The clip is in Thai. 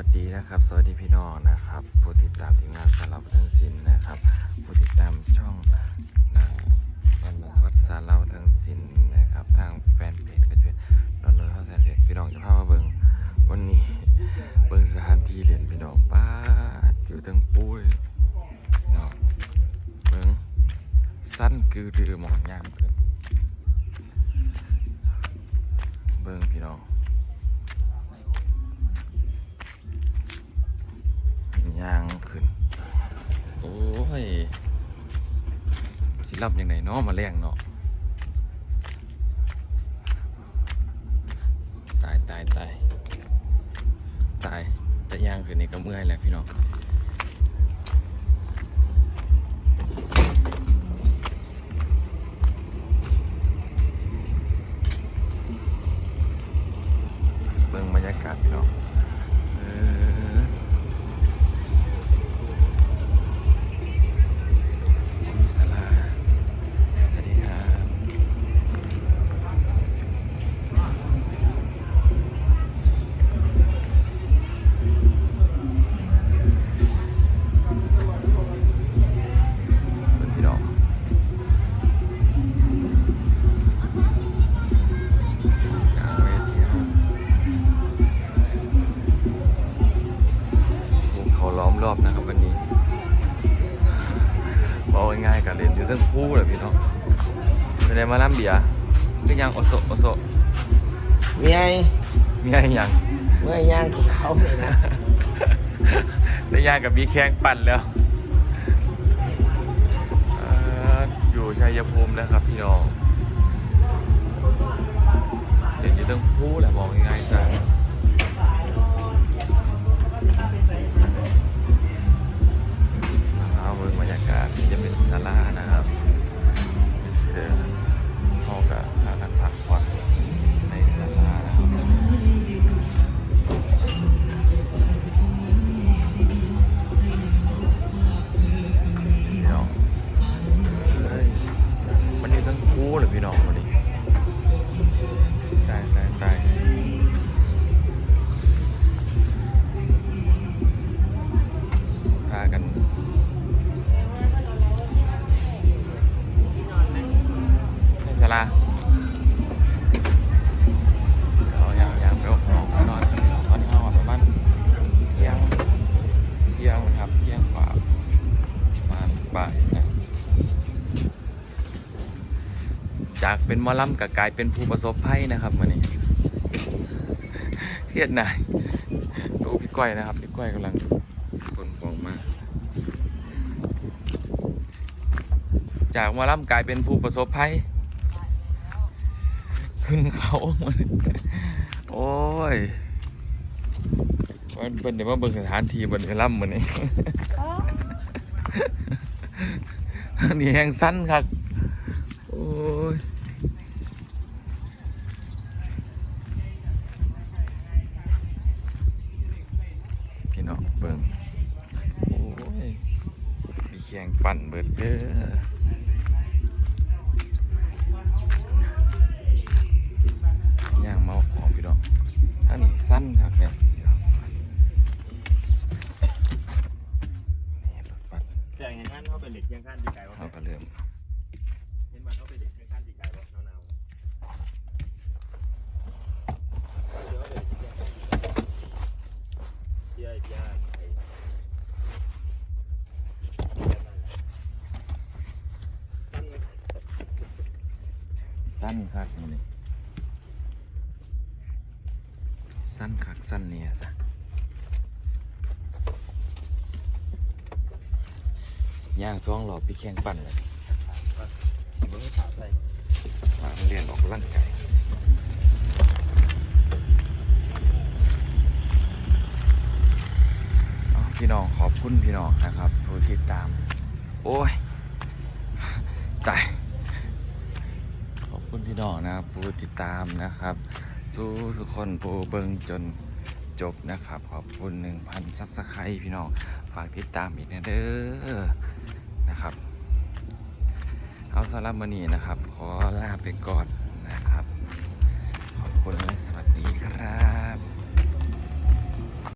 วัสดีนะครับ สวัสดีพี่น้องนะครับ ผู้ติดตามทีมงานสารพัดทั้งสินนะครับ ผู้ติดตามช่องนะวันนวัดสารพัดทั้งสินนะครับ ทางแฟนเพจก็จะเป็นนนท์แฟนเพจพี่น้องจะพามาเบิ่งวันนี้เบิ่งสถานที่เรียนพี่น้องป้าอยู่ทั้งปุ้ยเนาะเบิ่งสั้นคือดือหมอนยางเบิ่งพี่น้อง สิรับยังไงเนาะมาแรงเนาะตายตายตายตายแต่ย่างขึ้นนี่ก็เมื่อยแล้วพี่น้องเบิ่งบรรยากาศพี่น้อง ง่ายๆกับเล่นอยู่ทั้งคู่เลยพี่น้องไปได้มาล่ำเบียร์ก็ยังโอโซโอโซเมียมีอะไรยังเมื่อย่างกับเขาเลยนะได้ย่างกับมีแข้งปั่นแล้วเอ่ออยู่ชัยภูมิแล้วครับพี่น้องเจ๋งอยู่ทั้งคู่แหละมองง่ายๆจ้ะ บ่ายนะจากเป็นมอลำกับกลายเป็นผู้ประสบภัยนะครับมันนี้เครียดหน่ายดูพี่ก้อยนะครับพี่ก้อยกำลังคนของมา จากมอลำกลายเป็นผู้ประสบภัยขึ้นเขามันโอ้ยมันเป็นเดี๋ยวมาเบิ่งสถานที่บนเรือล่ำมันนี้ นี่แห้งสั้นครับโอ้ยพี่น้องเบิ่งโอ้ยมีแข่งปั่นเบิดเด้อ เขาเป็นเหล็กเคียงข้างตีไก่วะเขาก็เริ่มเห็นมันเขาเป็นเหล็กเคียงข้างตีไก่วะหนาวๆเดี๋ยวเดี๋ยวเดี๋ยวเดี๋ยวไอ้สั้นคักนี่สั้นคักสั้นเนี่ยซะ ย่างจ้องหลอบพี่แข้งปั่นเลยเบิ้งขาใส่มาเรียนออกร่างกายเอาพี่น้องขอบคุณพี่น้องนะครับผู้ติดตาม โอ้ยตายขอบคุณพี่น้องนะครับผู้ติดตามนะครับ ทุกทุกคนผู้เบิ่งจนจบนะครับ ขอบคุณ 1,000ซับสไครต์พี่น้อง ฝากติดตามอีกนะเด้อ นะครับ เอาสำหรับวันนี้นะครับ ขอลาไปก่อนนะครับ ขอบคุณและสวัสดีครับ